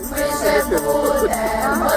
Ми ще будемо,